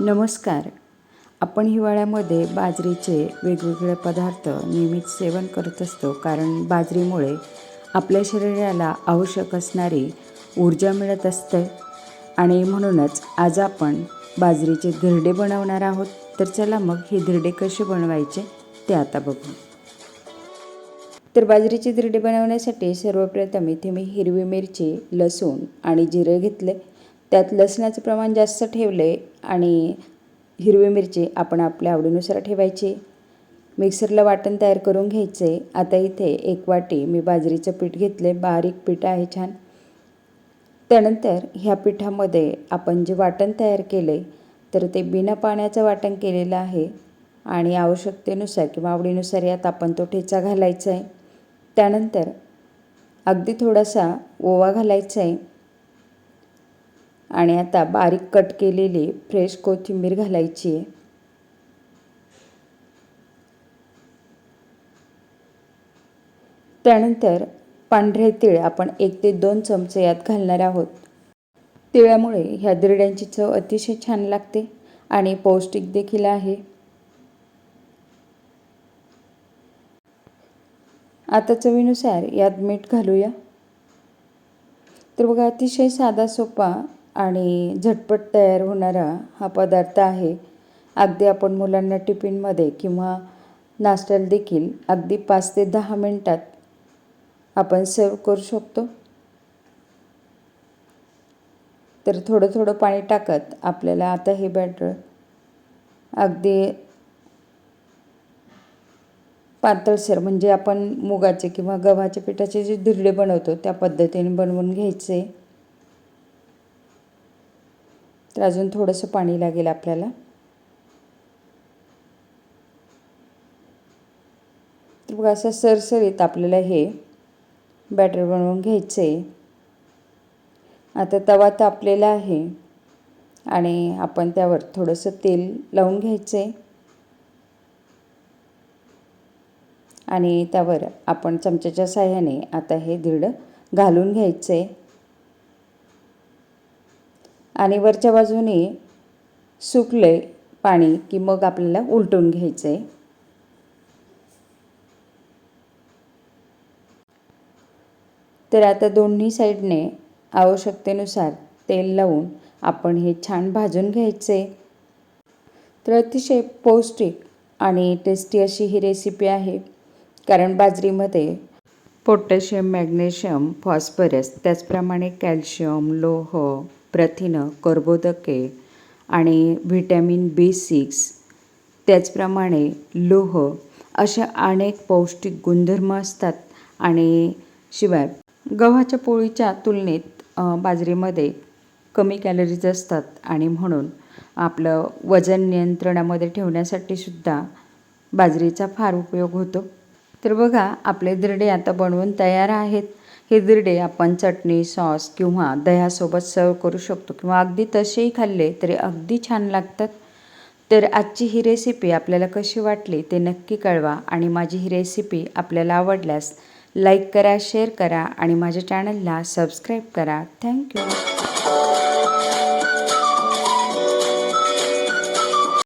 नमस्कार. आपण हिवाळ्यामध्ये बाजरीचे वेगवेगळे पदार्थ नियमित सेवन करत असतो कारण बाजरीमुळे आपल्या शरीराला आवश्यक असणारी ऊर्जा मिळत असते. आणि म्हणूनच आज आपण बाजरीचे धिरडे बनवणार आहोत. तर चला मग हे धिरडे कसे बनवायचे ते आता बघू. तर बाजरीचे धिरडे बनवण्यासाठी सर्वप्रथम इथे मी हिरवी मिरची लसूण आणि जिरे घेतले. त्यात लसणाचं प्रमाण जास्त ठेवले आणि हिरवी मिरची आपण आपल्या आवडीनुसार ठेवायची. मिक्सरला वाटण तयार करून घ्यायचे. आता इथे एक वाटी मी बाजरीचं पीठ घेतले. बारीक पीठ आहे छान. त्यानंतर ह्या पिठामध्ये आपण जे वाटण तयार केले तर ते बिना पाण्याचं वाटण केलेलं आहे आणि आवश्यकतेनुसार किंवा आवडीनुसार यात आपण तो ठेचा घालायचा आहे. त्यानंतर अगदी थोडासा ओवा घालायचा आहे. आणि आता बारीक कट केलेली फ्रेश कोथिंबीर घालायची आहे. त्यानंतर पांढरे तीळ आपण एक ते दोन चमचे यात घालणार आहोत. तिळामुळे ह्या दिरड्यांची चव अतिशय छान लागते आणि पौष्टिक देखील आहे. आता चवीनुसार यात मीठ घालूया. तर बघा अतिशय साधा सोपा आणि झटपट तयार होणारा हा पदार्थ आहे. अगदी आपण मुलांना टिफिनमध्ये किंवा नाश्त्याला देखील अगदी पाच ते दहा मिनटात आपण सर्व करू शकतो. तर थोडं थोडं पाणी टाकत आपल्याला आता हे बॅटर अगदी पातळसर म्हणजे आपण मुगाचे किंवा गव्हाच्या पिठाचे जे धिरडे बनवतो त्या पद्धतीने बनवून घ्यायचे. तर अजून थोडंसं पाणी लागेल आपल्याला. तर बघा असं सरसरीत आपल्याला हे बॅटर बनवून घ्यायचं आहे आता तवा तापलेला आहे आणि आपण त्यावर थोडंसं तेल लावून घ्यायचं आहे आणि त्यावर आपण चमच्याच्या साह्याने आता हे दीड घालून घ्यायचं आहे आणि वरच्या बाजूने सुकले पाणी की मग आपल्याला उलटून घ्यायचं आहे तर आता दोन्ही साईडने आवश्यकतेनुसार तेल लावून आपण हे छान भाजून घ्यायचे तर अतिशय पौष्टिक आणि टेस्टी अशी ही रेसिपी आहे. कारण बाजरीमध्ये पोटॅशियम मॅग्नेशियम फॉस्फरस त्याचप्रमाणे कॅल्शियम लोह प्रथिनं कर्बोदके आणि व्हिटॅमिन बी सिक्स त्याचप्रमाणे लोह अशा अनेक पौष्टिक गुणधर्म असतात. आणि शिवाय गव्हाच्या पोळीच्या तुलनेत बाजरीमध्ये कमी कॅलरीज असतात. आणि म्हणून आपलं वजन नियंत्रणामध्ये ठेवण्यासाठी सुद्धा बाजरीचा फार उपयोग होतो. तर बघा आपले दिरडे आता बनवून तयार आहेत. हे आपण चटणी सॉस किंवा दह्यासोबत सर्व करू शकतो किंवा अगदी तसेही खाल्ले तरी अगदी छान लागतात. तर आजची ही रेसिपी आपल्याला कशी वाटली ते नक्की कळवा आणि माझी ही रेसिपी आपल्याला आवडल्यास लाईक करा शेअर करा आणि माझ्या चॅनलला सबस्क्राईब करा. थँक्यू